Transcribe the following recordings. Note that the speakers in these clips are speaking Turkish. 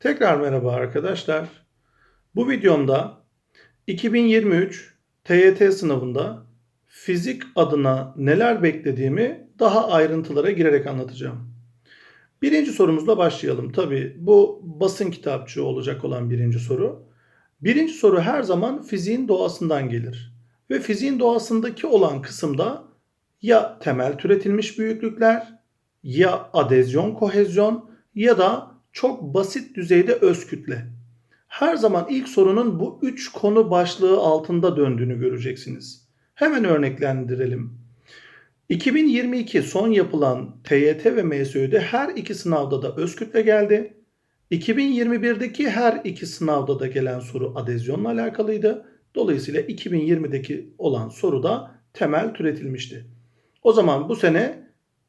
Tekrar merhaba arkadaşlar. Bu videomda 2023 TYT sınavında fizik adına neler beklediğimi daha ayrıntılara girerek anlatacağım. Birinci sorumuzla başlayalım. Tabi bu basın kitapçığı olacak olan birinci soru. Birinci soru her zaman fiziğin doğasından gelir. Ve fiziğin doğasındaki olan kısımda ya temel türetilmiş büyüklükler, ya adezyon kohezyon ya da çok basit düzeyde öz kütle. Her zaman ilk sorunun bu üç konu başlığı altında döndüğünü göreceksiniz. Hemen örneklendirelim. 2022 son yapılan TYT ve MSÜ'de her iki sınavda da öz kütle geldi. 2021'deki her iki sınavda da gelen soru adezyonla alakalıydı. Dolayısıyla 2020'deki olan soru da temel türetilmişti. O zaman bu sene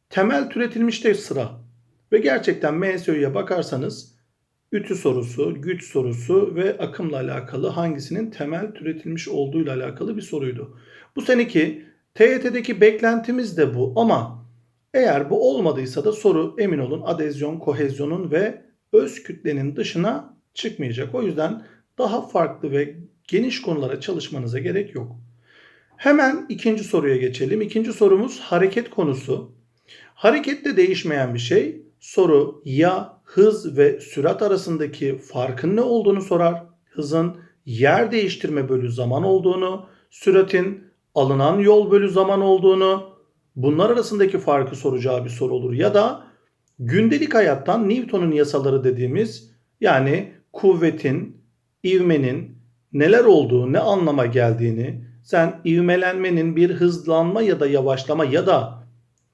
temel türetilmişte sıra. Ve gerçekten MSÖ'ye bakarsanız ütü sorusu, güç sorusu ve akımla alakalı hangisinin temel türetilmiş olduğuyla alakalı bir soruydu. Bu seneki TYT'deki beklentimiz de bu ama eğer bu olmadıysa da soru emin olun adezyon, kohezyonun ve öz kütlenin dışına çıkmayacak. O yüzden daha farklı ve geniş konulara çalışmanıza gerek yok. Hemen ikinci soruya geçelim. İkinci sorumuz hareket konusu. Harekette değişmeyen bir şey. Soru ya hız ve sürat arasındaki farkın ne olduğunu sorar. Hızın yer değiştirme bölü zaman olduğunu, süratin alınan yol bölü zaman olduğunu, bunlar arasındaki farkı soracağı bir soru olur. Ya da gündelik hayattan Newton'un yasaları dediğimiz yani kuvvetin, ivmenin neler olduğu, ne anlama geldiğini, sen ivmelenmenin bir hızlanma ya da yavaşlama ya da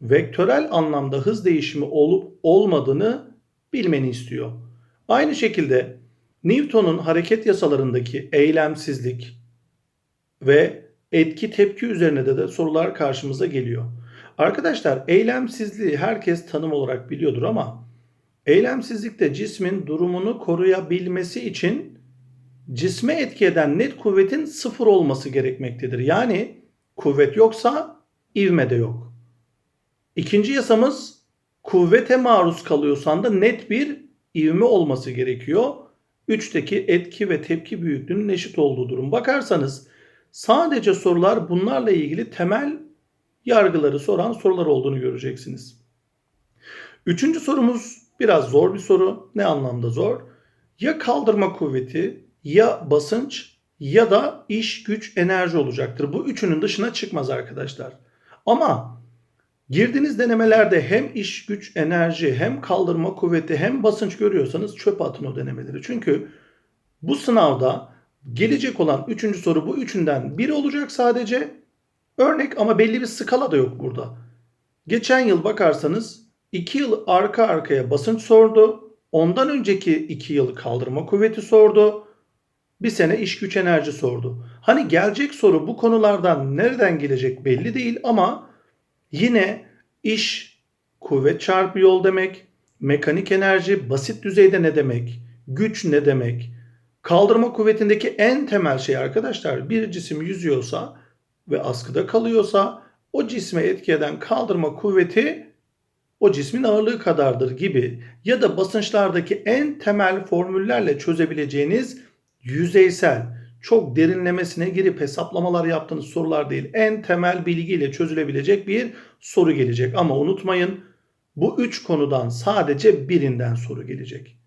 vektörel anlamda hız değişimi olup olmadığını bilmeni istiyor. Aynı şekilde Newton'un hareket yasalarındaki eylemsizlik ve etki tepki üzerine de, de sorular karşımıza geliyor. Arkadaşlar eylemsizliği herkes tanım olarak biliyordur ama eylemsizlikte cismin durumunu koruyabilmesi için cisme etki eden net kuvvetin sıfır olması gerekmektedir. Yani kuvvet yoksa ivme de yok. İkinci yasamız kuvvete maruz kalıyorsan da net bir ivme olması gerekiyor. Üçteki etki ve tepki büyüklüğünün eşit olduğu durum. Bakarsanız sadece sorular bunlarla ilgili temel yargıları soran sorular olduğunu göreceksiniz. Üçüncü sorumuz biraz zor bir soru. Ne anlamda zor? Ya kaldırma kuvveti ya basınç ya da iş güç enerji olacaktır. Bu üçünün dışına çıkmaz arkadaşlar. Ama girdiğiniz denemelerde hem iş güç enerji hem kaldırma kuvveti hem basınç görüyorsanız çöp atın o denemeleri. Çünkü bu sınavda gelecek olan üçüncü soru bu üçünden biri olacak sadece. Örnek ama belli bir skala da yok burada. Geçen yıl bakarsanız 2 yıl arka arkaya basınç sordu. Ondan önceki 2 yıl kaldırma kuvveti sordu. Bir sene iş güç enerji sordu. Hani gelecek soru bu konulardan nereden gelecek belli değil ama yine iş kuvvet çarpı yol demek, mekanik enerji basit düzeyde ne demek, güç ne demek, kaldırma kuvvetindeki en temel şey arkadaşlar bir cisim yüzüyorsa ve askıda kalıyorsa o cisme etki eden kaldırma kuvveti o cismin ağırlığı kadardır gibi ya da basınçlardaki en temel formüllerle çözebileceğiniz yüzeysel, çok derinlemesine girip hesaplamalar yaptığınız sorular değil. En temel bilgiyle çözülebilecek bir soru gelecek. Ama unutmayın bu üç konudan sadece birinden soru gelecek.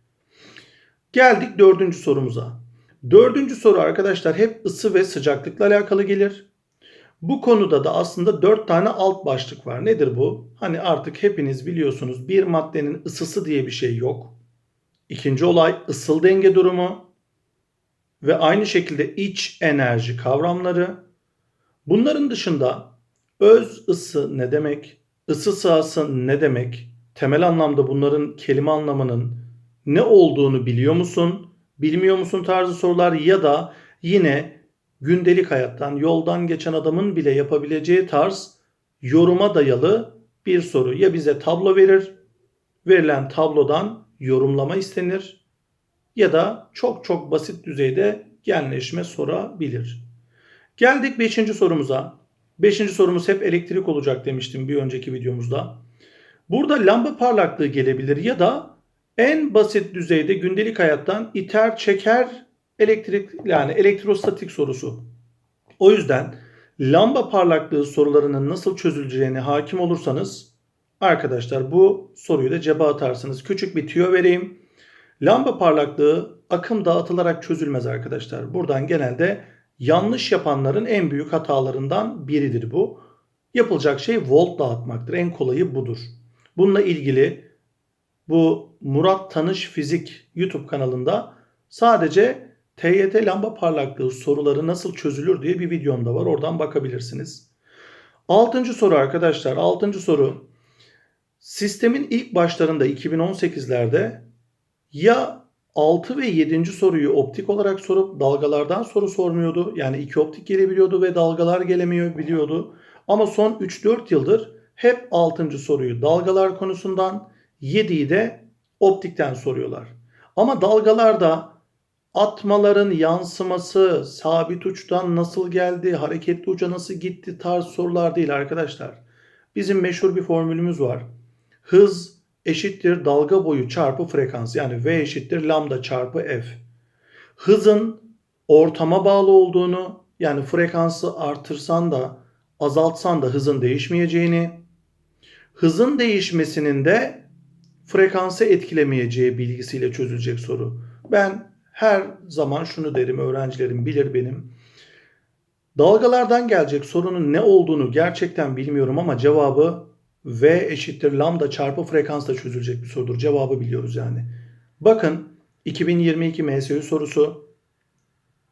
Geldik dördüncü sorumuza. Dördüncü soru arkadaşlar hep ısı ve sıcaklıkla alakalı gelir. Bu konuda da aslında dört tane alt başlık var. Nedir bu? Hani artık hepiniz biliyorsunuz bir maddenin ısısı diye bir şey yok. İkinci olay ısıl denge durumu ve aynı şekilde iç enerji kavramları. Bunların dışında öz ısı ne demek? Isı sahası ne demek? Temel anlamda bunların kelime anlamının ne olduğunu biliyor musun? Bilmiyor musun tarzı sorular ya da yine gündelik hayattan yoldan geçen adamın bile yapabileceği tarz yoruma dayalı bir soru. Ya bize tablo verir, verilen tablodan yorumlama istenir ya da çok çok basit düzeyde genleşme sorabilir. Geldik 5. sorumuza. 5. sorumuz hep elektrik olacak demiştim bir önceki videomuzda. Burada lamba parlaklığı gelebilir ya da En basit düzeyde gündelik hayattan iter çeker elektrik yani elektrostatik sorusu. O yüzden lamba parlaklığı sorularının nasıl çözüleceğine hakim olursanız arkadaşlar bu soruyu da cebe atarsınız. Küçük bir tüyo vereyim. Lamba parlaklığı akım dağıtılarak çözülmez arkadaşlar. Buradan genelde yanlış yapanların en büyük hatalarından biridir bu. Yapılacak şey volt dağıtmaktır. En kolayı budur. Bununla ilgili bu Murat Tanış Fizik YouTube kanalında sadece TYT lamba parlaklığı soruları nasıl çözülür diye bir videom da var. Oradan bakabilirsiniz. Altıncı soru arkadaşlar. Altıncı soru. Sistemin ilk başlarında 2018'lerde ya 6 ve 7. soruyu optik olarak sorup dalgalardan soru sormuyordu. Yani iki optik gelebiliyordu ve dalgalar gelemiyor biliyordu. Ama son 3-4 yıldır hep 6. soruyu dalgalar konusundan 7'yi de optikten soruyorlar. Ama dalgalarda atmaların yansıması, sabit uçtan nasıl geldi, hareketli uca nasıl gitti tarz sorular değil arkadaşlar. Bizim meşhur bir formülümüz var. Hız eşittir dalga boyu çarpı frekans yani V eşittir lambda çarpı F. Hızın ortama bağlı olduğunu yani frekansı artırsan da azaltsan da hızın değişmeyeceğini, hızın değişmesinin de frekansı etkilemeyeceği bilgisiyle çözülecek soru. Ben her zaman şunu derim öğrencilerim bilir benim. Dalgalardan gelecek sorunun ne olduğunu gerçekten bilmiyorum ama cevabı V eşittir lambda çarpı frekansla çözülecek bir sorudur. Cevabı biliyoruz yani. Bakın 2022 MSU sorusu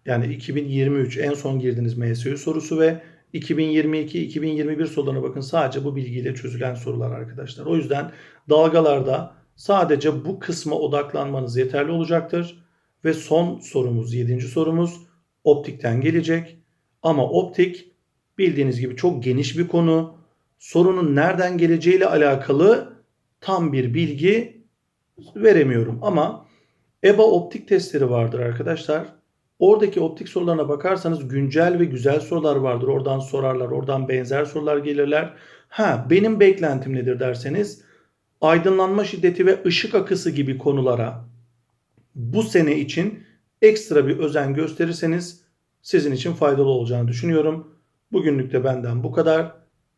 yani 2023 en son girdiğiniz MSU sorusu ve 2022-2021 sorularına bakın sadece bu bilgiyle çözülen sorular arkadaşlar. O yüzden dalgalarda sadece bu kısma odaklanmanız yeterli olacaktır. Ve son sorumuz, yedinci sorumuz optikten gelecek. Ama optik bildiğiniz gibi çok geniş bir konu. Sorunun nereden geleceğiyle alakalı tam bir bilgi veremiyorum. Ama EBA optik testleri vardır arkadaşlar. Oradaki optik sorularına bakarsanız güncel ve güzel sorular vardır. Oradan sorarlar, oradan benzer sorular gelirler. Ha benim beklentim nedir derseniz aydınlanma şiddeti ve ışık akısı gibi konulara bu sene için ekstra bir özen gösterirseniz sizin için faydalı olacağını düşünüyorum. Bugünlük de benden bu kadar.